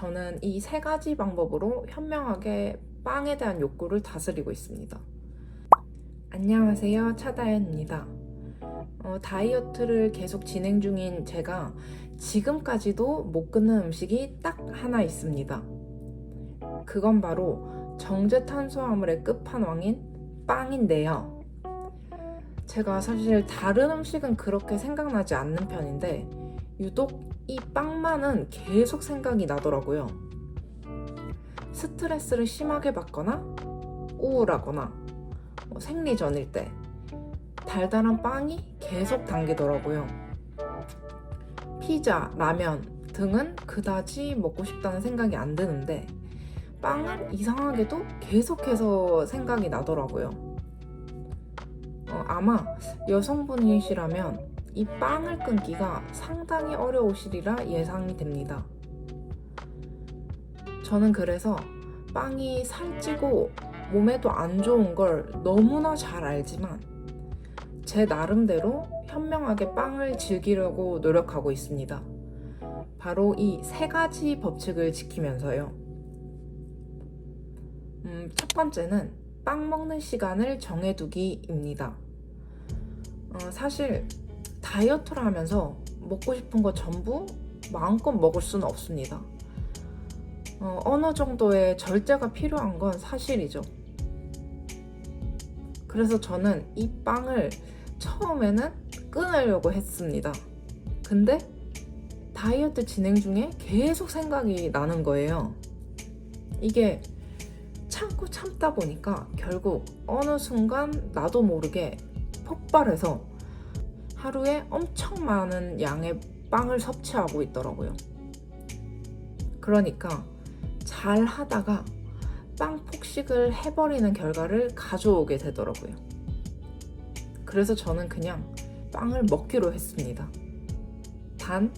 저는 이 세 가지 방법으로 현명하게 빵에 대한 욕구를 다스리고 있습니다. 안녕하세요. 차다현입니다. 어, 다이어트를 계속 진행 중인 제가 지금까지도 못 끊는 음식이 딱 하나 있습니다. 그건 바로 정제 탄수화물의 끝판왕인 빵인데요. 제가 사실 다른 음식은 그렇게 생각나지 않는 편인데 유독 이 빵만은 계속 생각이 나더라고요. 스트레스를 심하게 받거나 우울하거나 뭐 생리 전일 때 달달한 빵이 계속 당기더라고요. 피자, 라면 등은 그다지 먹고 싶다는 생각이 안 드는데 빵은 이상하게도 계속해서 생각이 나더라고요. 어, 아마 여성분이시라면 이 빵을 끊기가 상당히 어려우시리라 예상이 됩니다. 저는 그래서 빵이 살찌고 몸에도 안 좋은 걸 너무나 잘 알지만 제 나름대로 현명하게 빵을 즐기려고 노력하고 있습니다. 바로 이 세 가지 법칙을 지키면서요. 음, 첫 번째는 빵 먹는 시간을 정해두기입니다. 어, 사실 다이어트를 하면서 먹고 싶은 거 전부 마음껏 먹을 수는 없습니다. 어, 어느 정도의 절제가 필요한 건 사실이죠. 그래서 저는 이 빵을 처음에는 끊으려고 했습니다. 근데 다이어트 진행 중에 계속 생각이 나는 거예요. 이게 참고 참다 보니까 결국 어느 순간 나도 모르게 폭발해서 하루에 엄청 많은 양의 빵을 섭취하고 있더라고요. 그러니까 잘 하다가 빵 폭식을 해버리는 결과를 가져오게 되더라고요. 그래서 저는 그냥 빵을 먹기로 했습니다. 단,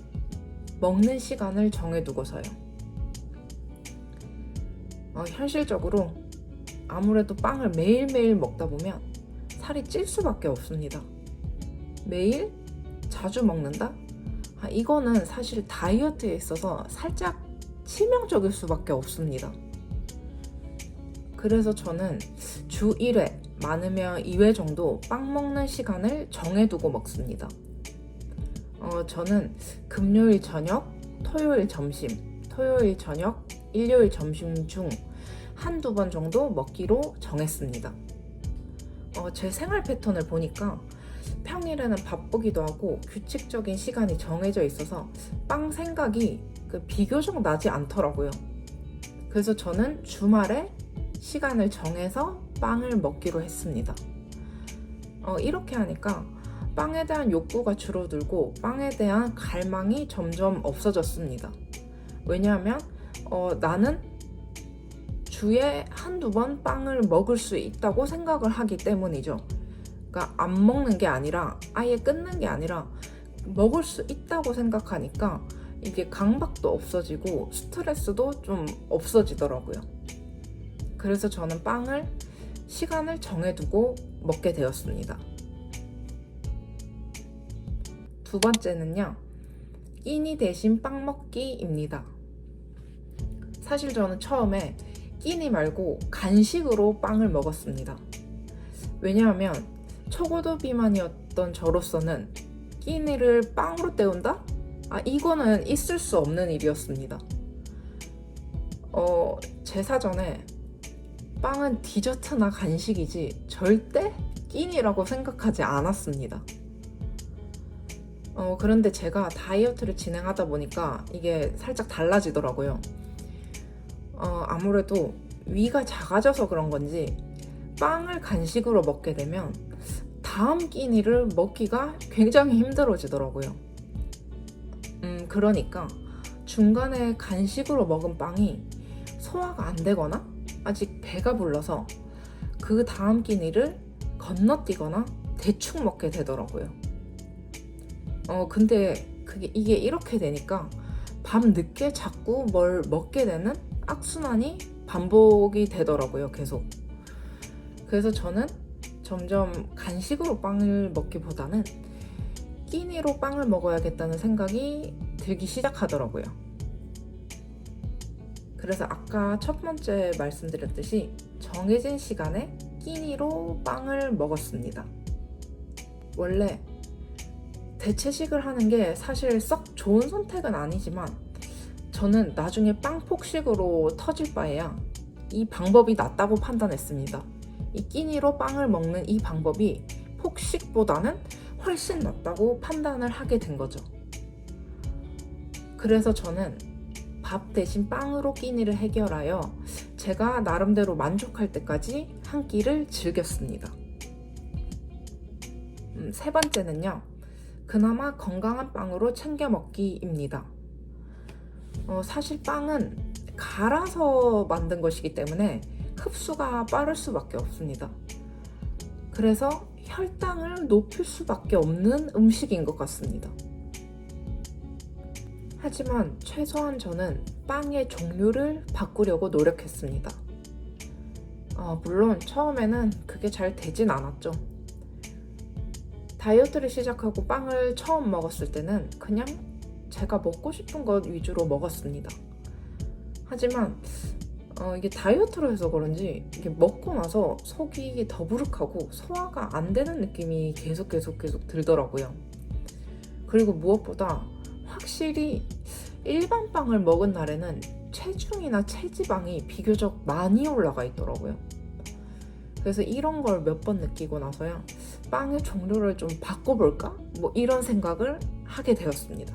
먹는 시간을 정해두고서요. 어, 현실적으로 아무래도 빵을 매일매일 먹다 보면 살이 찔 수밖에 없습니다. 매일 자주 먹는다? 아, 이거는 사실 다이어트에 있어서 살짝 치명적일 수밖에 없습니다. 그래서 저는 주 1회, 많으면 2회 정도 빵 먹는 시간을 정해두고 먹습니다. 어, 저는 금요일 저녁, 토요일 점심, 토요일 저녁, 일요일 점심 중 한두 번 정도 먹기로 정했습니다. 어, 제 생활 패턴을 보니까 평일에는 바쁘기도 하고 규칙적인 시간이 정해져 있어서 빵 생각이 그 비교적 나지 않더라고요. 그래서 저는 주말에 시간을 정해서 빵을 먹기로 했습니다. 어, 이렇게 하니까 빵에 대한 욕구가 줄어들고 빵에 대한 갈망이 점점 없어졌습니다. 왜냐하면 어, 나는 주에 한두 번 빵을 먹을 수 있다고 생각을 하기 때문이죠. 그러니까 안 먹는 게 아니라 아예 끊는 게 아니라 먹을 수 있다고 생각하니까 이게 강박도 없어지고 스트레스도 좀 없어지더라고요. 그래서 저는 빵을 시간을 정해두고 먹게 되었습니다. 두 번째는요, 끼니 대신 빵 먹기입니다. 사실 저는 처음에 끼니 말고 간식으로 빵을 먹었습니다. 왜냐하면 초고도 비만이었던 저로서는 끼니를 빵으로 때운다? 아, 이거는 있을 수 없는 일이었습니다. 어, 제 사 전에 빵은 디저트나 간식이지 절대 끼니라고 생각하지 않았습니다. 어, 그런데 제가 다이어트를 진행하다 보니까 이게 살짝 달라지더라고요. 어, 아무래도 위가 작아져서 그런 건지 빵을 간식으로 먹게 되면 다음 끼니를 먹기가 굉장히 힘들어지더라고요. 음, 그러니까 중간에 간식으로 먹은 빵이 소화가 안 되거나 아직 배가 불러서 그 다음 끼니를 건너뛰거나 대충 먹게 되더라고요. 어, 근데 그게 이게 이렇게 되니까 밤 늦게 자꾸 뭘 먹게 되는 악순환이 반복이 되더라고요, 계속. 그래서 저는 점점 간식으로 빵을 먹기보다는 끼니로 빵을 먹어야겠다는 생각이 들기 시작하더라고요. 그래서 아까 첫 번째 말씀드렸듯이 정해진 시간에 끼니로 빵을 먹었습니다. 원래 대체식을 하는 게 사실 썩 좋은 선택은 아니지만 저는 나중에 빵 폭식으로 터질 바에야 이 방법이 낫다고 판단했습니다. 이 끼니로 빵을 먹는 이 방법이 폭식보다는 훨씬 낫다고 판단을 하게 된 거죠. 그래서 저는 밥 대신 빵으로 끼니를 해결하여 제가 나름대로 만족할 때까지 한 끼를 즐겼습니다. 음, 세 번째는요. 그나마 건강한 빵으로 챙겨 먹기입니다. 어, 사실 빵은 갈아서 만든 것이기 때문에 흡수가 빠를 수밖에 없습니다. 그래서 혈당을 높일 수밖에 없는 음식인 것 같습니다. 하지만 최소한 저는 빵의 종류를 바꾸려고 노력했습니다. 어, 물론 처음에는 그게 잘 되진 않았죠. 다이어트를 시작하고 빵을 처음 먹었을 때는 그냥 제가 먹고 싶은 것 위주로 먹었습니다. 하지만 어, 이게 다이어트로 해서 그런지 이게 먹고 나서 속이 더부룩하고 소화가 안 되는 느낌이 계속 계속 계속 들더라고요. 그리고 무엇보다 확실히 일반 빵을 먹은 날에는 체중이나 체지방이 비교적 많이 올라가 있더라고요. 그래서 이런 걸 몇 번 느끼고 나서야 빵의 종류를 좀 바꿔볼까? 뭐 이런 생각을 하게 되었습니다.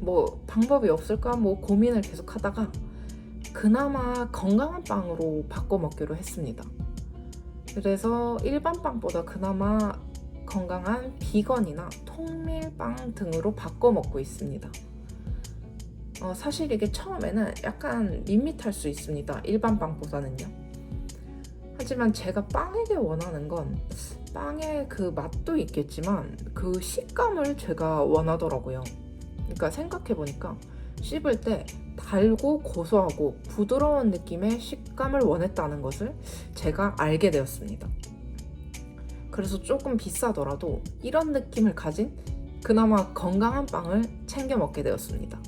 뭐 방법이 없을까? 뭐 고민을 계속 하다가 그나마 건강한 빵으로 바꿔 먹기로 했습니다. 그래서 일반 빵보다 그나마 건강한 비건이나 통밀빵 등으로 바꿔 먹고 있습니다. 어, 사실 이게 처음에는 약간 밋밋할 수 있습니다. 일반 빵보다는요. 하지만 제가 빵에게 원하는 건 빵의 그 맛도 있겠지만 그 식감을 제가 원하더라고요. 그러니까 생각해보니까 씹을 때 달고 고소하고 부드러운 느낌의 식감을 원했다는 것을 제가 알게 되었습니다. 그래서 조금 비싸더라도 이런 느낌을 가진 그나마 건강한 빵을 챙겨 먹게 되었습니다.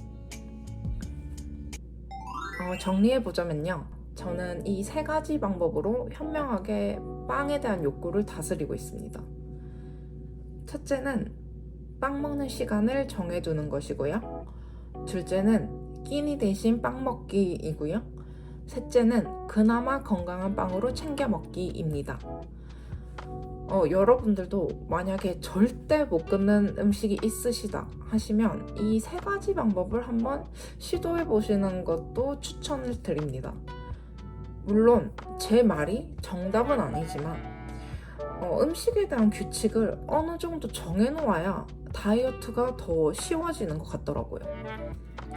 어, 정리해보자면요. 저는 이 세 가지 방법으로 현명하게 빵에 대한 욕구를 다스리고 있습니다. 첫째는 빵 먹는 시간을 정해두는 것이고요. 둘째는 끼니 대신 빵 먹기이고요. 셋째는 그나마 건강한 빵으로 챙겨 먹기입니다. 어, 여러분들도 만약에 절대 못 끊는 음식이 있으시다 하시면 이 세 가지 방법을 한번 시도해 보시는 것도 추천을 드립니다. 물론 제 말이 정답은 아니지만 어, 음식에 대한 규칙을 어느 정도 정해놓아야 다이어트가 더 쉬워지는 것 같더라고요.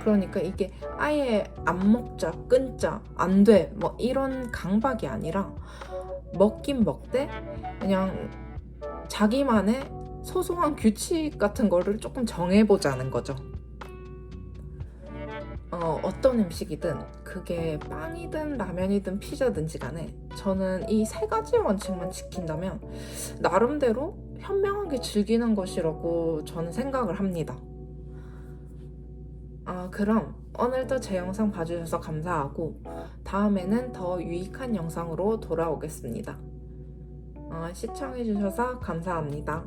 그러니까 이게 아예 안 먹자, 끊자, 안 돼, 뭐 이런 강박이 아니라 먹긴 먹되 그냥 자기만의 소소한 규칙 같은 거를 조금 정해보자는 거죠. 어, 어떤 음식이든 그게 빵이든 라면이든 피자든지 간에 저는 이 세 가지 원칙만 지킨다면 나름대로 현명하게 즐기는 것이라고 저는 생각을 합니다. 아, 그럼 오늘도 제 영상 봐주셔서 감사하고 다음에는 더 유익한 영상으로 돌아오겠습니다. 어, 시청해주셔서 감사합니다.